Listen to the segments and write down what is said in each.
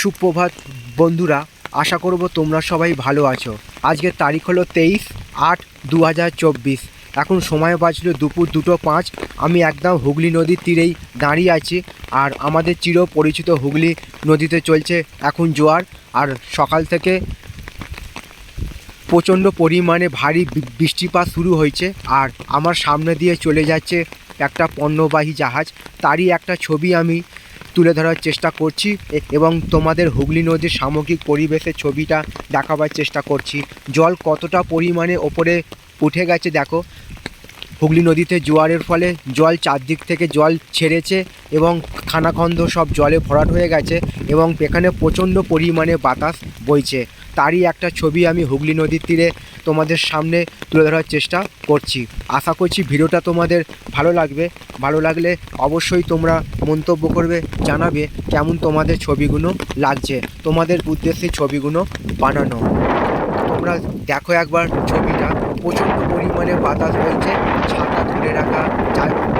সুপ্রভাত, বন্ধুরা, আশা করব তোমরা সবাই ভালো আছো। আজকের তারিখ হলো তেইশ আট দু এখন সময় বাজলো দুপুর দুটো পাঁচ। আমি একদম হুগলি নদীর তীরেই দাঁড়িয়ে আছি। আর আমাদের চির পরিচিত হুগলি নদীতে চলছে এখন জোয়ার। আর সকাল থেকে প্রচণ্ড পরিমাণে ভারী বৃষ্টিপাত শুরু হয়েছে। আর আমার সামনে দিয়ে চলে যাচ্ছে একটা পণ্যবাহী জাহাজ। তারই একটা ছবি আমি তুলে ধরার চেষ্টা করছি এবং তোমাদের হুগলি নদীর সামগ্রিক পরিবেশের ছবিটা দেখাবার চেষ্টা করছি। জল কতটা পরিমাণে ওপরে উঠে গেছে দেখো। হুগলি নদীতে জোয়ারের ফলে জল চারদিক থেকে জল ছেড়েছে এবং খানাখন্দ সব জলে ভরাট হয়ে গেছে এবং এখানে প্রচণ্ড পরিমাণে বাতাস বইছে। তারই একটা ছবি আমি হুগলি নদীর তীরে তোমাদের সামনে তুলে ধরার চেষ্টা করছি। আশা করছি ভিডিওটা তোমাদের ভালো লাগবে। ভালো লাগলে অবশ্যই তোমরা মন্তব্য করবে, জানাবে কেমন তোমাদের ছবিগুলো লাগছে, তোমাদের উদ্দেশ্যে ছবিগুলো বানানো। তোমরা দেখো একবার ছবিটা। প্রচণ্ড পরিমাণে বাতাস বইছে, ছাতা তুলে রাখা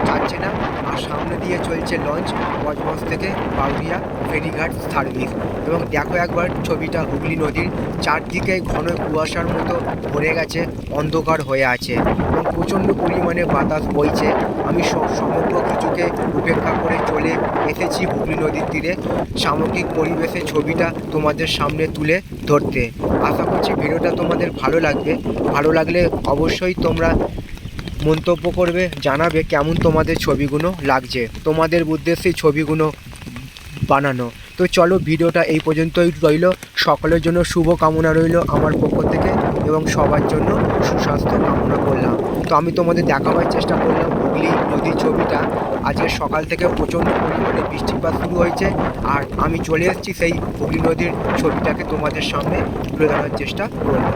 যাচ্ছে না। আর সামনে দিয়ে চলছে লঞ্চ, বজবজ থেকে বাউরিয়া, ফেরিঘাট সার্ভিস এবং দেখো একবার ছবিটা হুগলি নদীর চারদিকে ঘন কুয়াশার মতো ভরে গেছে, অন্ধকার হয়ে আছে। এবং প্রচণ্ড পরিমাণে বাতাস বইছে। আমি সমগ্র কিছুকে উপেক্ষা করে চলে এসেছি হুগলি নদীর তীরে সামগ্রিক পরিবেশের ছবিটা তোমাদের সামনে তুলে ধরতে। আশা করছি ভিডিওটা তোমাদের ভালো লাগবে। ভালো লাগলে অবশ্যই তোমরা মন্তব্য করবে, জানাবে কেমন তোমাদের ছবিগুলো লাগছে। তোমাদের উদ্দেশ্যে ছবিগুলো বানানো। তো চলো ভিডিওটা এই পর্যন্তই রইল। সকলের জন্য শুভ কামনা রইল আমার পক্ষ থেকে এবং সবার জন্য সুস্বাস্থ্য কামনা করলাম। তো আমি তোমাদের দেখাবার চেষ্টা করলাম হুগলি নদীর ছবিটা। আজকে সকাল থেকে প্রচণ্ড পরিমাণে বৃষ্টিপাত শুরু হয়েছে আর আমি চলে এসেছি সেই হুগলি নদীর ছবিটাকে তোমাদের সামনে তুলে ধরার চেষ্টা করলাম।